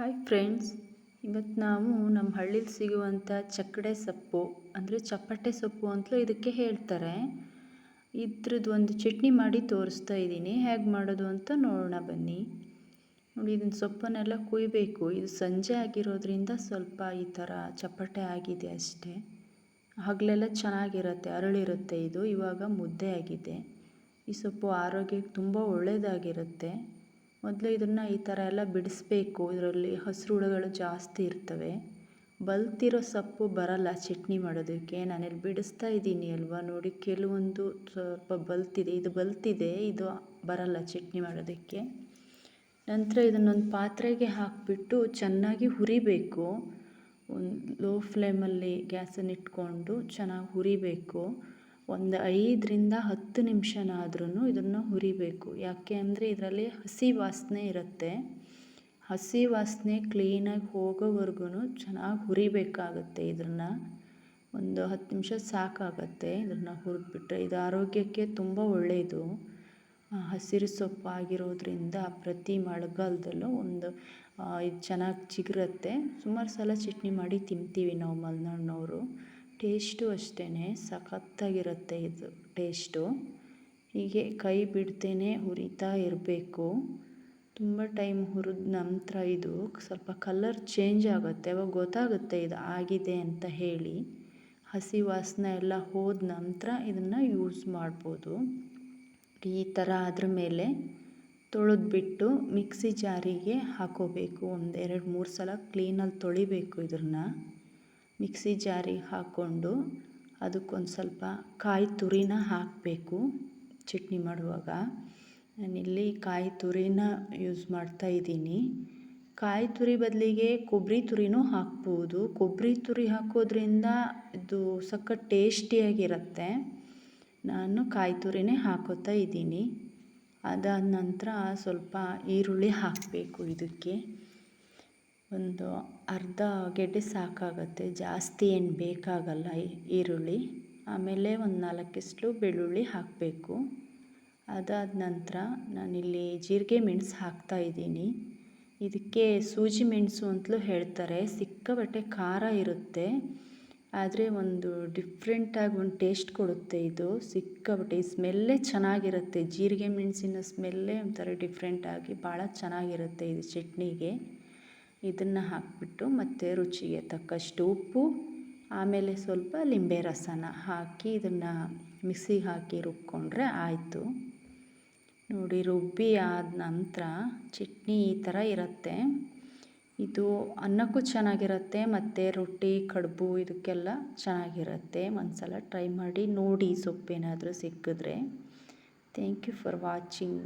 Hi friends ಇವತ್ತು ನಾವು ನಮ್ಮ ಹಳ್ಳೀಲಿ ಸಿಗುವಂಥ ಚಕ್ಕಡೆ ಸೊಪ್ಪು, ಅಂದರೆ ಚಪ್ಪಟೆ ಸೊಪ್ಪು ಅಂತಲೂ ಇದಕ್ಕೆ ಹೇಳ್ತಾರೆ. ಇದ್ರದ್ದು ಒಂದು ಚಟ್ನಿ ಮಾಡಿ ತೋರಿಸ್ತಾ ಇದ್ದೀನಿ. ಹೇಗೆ ಮಾಡೋದು ಅಂತ ನೋಡೋಣ ಬನ್ನಿ. ನೋಡಿ ಇದನ್ನ ಸೊಪ್ಪನ್ನೆಲ್ಲ ಕುಯ್ಬೇಕು. ಇದು ಸಂಜೆ ಆಗಿರೋದ್ರಿಂದ ಸ್ವಲ್ಪ ಈ ಥರ ಚಪ್ಪಟೆ ಆಗಿದೆ ಅಷ್ಟೇ. ಹಗಲೆಲ್ಲ ಚೆನ್ನಾಗಿರುತ್ತೆ, ಅರಳಿರುತ್ತೆ ಇದು. ಇವಾಗ ಮುದ್ದೆ ಆಗಿದೆ. ಈ ಸೊಪ್ಪು ಆರೋಗ್ಯಕ್ಕೆ ತುಂಬ ಒಳ್ಳೆಯದಾಗಿರುತ್ತೆ ಮೊದಲು ಇದನ್ನು ಈ ಥರ ಎಲ್ಲ ಬಿಡಿಸ್ಬೇಕು. ಇದರಲ್ಲಿ ಹಸಿರು ಹುಳುಗಳು ಜಾಸ್ತಿ ಇರ್ತವೆ. ಬಲ್ತಿರೋ ಸೊಪ್ಪು ಬರಲ್ಲ ಚಟ್ನಿ ಮಾಡೋದಕ್ಕೆ. ಇಲ್ಲಿ ಬಿಡಿಸ್ತಾ ಇದ್ದೀನಿ ಅಲ್ವಾ? ನೋಡಿ, ಕೆಲವೊಂದು ಸ್ವಲ್ಪ ಬಲ್ತಿದೆ. ಇದು ಬಲ್ತಿದೆ, ಇದು ಬರಲ್ಲ ಚಟ್ನಿ ಮಾಡೋದಕ್ಕೆ. ನಂತರ ಇದನ್ನೊಂದು ಪಾತ್ರೆಗೆ ಹಾಕಿಬಿಟ್ಟು ಚೆನ್ನಾಗಿ ಹುರಿಬೇಕು. ಒಂದು ಲೋ ಫ್ಲೇಮಲ್ಲಿ ಗ್ಯಾಸನ್ನು ಇಟ್ಕೊಂಡು ಚೆನ್ನಾಗಿ ಹುರಿಬೇಕು. ಒಂದು ಐದರಿಂದ ಹತ್ತು ನಿಮಿಷನಾದ್ರೂ ಇದನ್ನು ಹುರಿಬೇಕು. ಯಾಕೆ ಅಂದರೆ ಇದರಲ್ಲಿ ಹಸಿ ವಾಸನೆ ಇರುತ್ತೆ. ಹಸಿ ವಾಸನೆ ಕ್ಲೀನಾಗಿ ಹೋಗೋವರೆಗೂ ಚೆನ್ನಾಗಿ ಹುರಿಬೇಕಾಗುತ್ತೆ ಇದನ್ನು ಒಂದು ಹತ್ತು ನಿಮಿಷ ಸಾಕಾಗತ್ತೆ ಇದನ್ನು ಹುರಿದ್ಬಿಟ್ರೆ. ಇದು ಆರೋಗ್ಯಕ್ಕೆ ತುಂಬ ಒಳ್ಳೆಯದು ಹಸಿರು ಸೊಪ್ಪು ಆಗಿರೋದ್ರಿಂದ ಪ್ರತಿ ಮಳೆಗಾಲದಲ್ಲೂ ಒಂದು ಇದು ಚೆನ್ನಾಗಿ ಚಿಗುರುತ್ತೆ. ಸುಮಾರು ಸಲ ಚಟ್ನಿ ಮಾಡಿ ತಿಂತೀವಿ ನಾವು ಮಲೆನಾಡಿನವರು. ಟೇಸ್ಟು ಅಷ್ಟೇ ಸಖತ್ತಾಗಿರುತ್ತೆ ಇದು ಟೇಸ್ಟು. ಹೀಗೆ ಕೈ ಬಿಡ್ತೇನೆ, ಹುರಿತಾ ಇರಬೇಕು. ತುಂಬ ಟೈಮ್ ಹುರಿದ ನಂತರ ಇದು ಸ್ವಲ್ಪ ಕಲರ್ ಚೇಂಜ್ ಆಗುತ್ತೆ, ಅವಾಗ ಗೊತ್ತಾಗುತ್ತೆ ಇದು ಆಗಿದೆ ಅಂತ ಹೇಳಿ. ಹಸಿ ವಾಸನೆ ಎಲ್ಲ ಹೋದ ನಂತರ ಇದನ್ನು ಯೂಸ್ ಮಾಡ್ಬೋದು. ಈ ಥರ ಅದ್ರ ಮೇಲೆ ತೊಳೆದ್ಬಿಟ್ಟು ಮಿಕ್ಸಿ ಜಾರಿಗೆ ಹಾಕೋಬೇಕು. ಒಂದು ಎರಡು ಮೂರು ಸಲ ಕ್ಲೀನಲ್ಲಿ ತೊಳಿಬೇಕು ಇದನ್ನು ಮಿಕ್ಸಿ ಜಾರಿಗೆ ಹಾಕ್ಕೊಂಡು ಅದಕ್ಕೊಂದು ಸ್ವಲ್ಪ ಕಾಯಿ ತುರಿನ ಹಾಕಬೇಕು ಚಟ್ನಿ ಮಾಡುವಾಗ. ನಾನಿಲ್ಲಿ ಕಾಯಿ ತುರಿನ ಯೂಸ್ ಮಾಡ್ತಾ ಇದ್ದೀನಿ. ಕಾಯಿ ತುರಿ ಬದಲಿಗೆ ಕೊಬ್ಬರಿ ತುರಿನೂ ಹಾಕ್ಬೋದು. ಕೊಬ್ಬರಿ ತುರಿ ಹಾಕೋದ್ರಿಂದ ಇದು ಸಖತ್ ಟೇಸ್ಟಿಯಾಗಿರುತ್ತೆ. ನಾನು ಕಾಯಿ ತುರಿನೇ ಹಾಕೋತಾ ಇದ್ದೀನಿ. ಅದಾದ ನಂತರ ಸ್ವಲ್ಪ ಈರುಳ್ಳಿ ಹಾಕಬೇಕು ಇದಕ್ಕೆ. ಒಂದು ಅರ್ಧ ಗೆಡ್ಡೆ ಸಾಕಾಗುತ್ತೆ, ಜಾಸ್ತಿ ಏನು ಬೇಕಾಗಲ್ಲ ಈರುಳ್ಳಿ. ಆಮೇಲೆ ಒಂದು ನಾಲ್ಕಿಷ್ಟು ಬೆಳ್ಳುಳ್ಳಿ ಹಾಕಬೇಕು. ಅದಾದ ನಂತರ ನಾನಿಲ್ಲಿ ಜೀರಿಗೆ ಮೆಣಸು ಹಾಕ್ತಾ ಇದ್ದೀನಿ. ಇದಕ್ಕೆ ಸೂಜಿ ಮೆಣಸು ಅಂತಲೂ ಹೇಳ್ತಾರೆ. ಸಿಕ್ಕಾಪಟ್ಟೆ ಖಾರ ಇರುತ್ತೆ. ಆದರೆ ಒಂದು ಡಿಫ್ರೆಂಟಾಗಿ ಒಂದು ಟೇಸ್ಟ್ ಕೊಡುತ್ತೆ ಇದು. ಸಿಕ್ಕಬಟ್ಟೆ ಸ್ಮೆಲ್ಲೇ ಚೆನ್ನಾಗಿರುತ್ತೆ. ಜೀರಿಗೆ ಮೆಣಸಿನ ಸ್ಮೆಲ್ಲೇ ಒಂಥರ ಡಿಫ್ರೆಂಟಾಗಿ ಭಾಳ ಚೆನ್ನಾಗಿರುತ್ತೆ ಇದು ಚಟ್ನಿಗೆ. ಇದನ್ನು ಹಾಕಿಬಿಟ್ಟು ಮತ್ತು ರುಚಿಗೆ ತಕ್ಕಷ್ಟು ಉಪ್ಪು, ಆಮೇಲೆ ಸ್ವಲ್ಪ ಲಿಂಬೆ ರಸನ ಹಾಕಿ ಇದನ್ನು ಮಿಕ್ಸಿಗೆ ಹಾಕಿ ರುಬ್ಕೊಂಡ್ರೆ ಆಯಿತು. ನೋಡಿ, ರುಬ್ಬಿ ಆದ ನಂತರ ಚಟ್ನಿ ಈ ಥರ ಇರುತ್ತೆ. ಇದು ಅನ್ನಕ್ಕೂ ಚೆನ್ನಾಗಿರುತ್ತೆ, ಮತ್ತು ರೊಟ್ಟಿ, ಕಡುಬು ಇದಕ್ಕೆಲ್ಲ ಚೆನ್ನಾಗಿರುತ್ತೆ. ಒಂದು ಸಲ ಟ್ರೈ ಮಾಡಿ ನೋಡಿ ಸೊಪ್ಪೇನಾದರೂ ಸಿಕ್ಕಿದ್ರೆ. Thank you for watching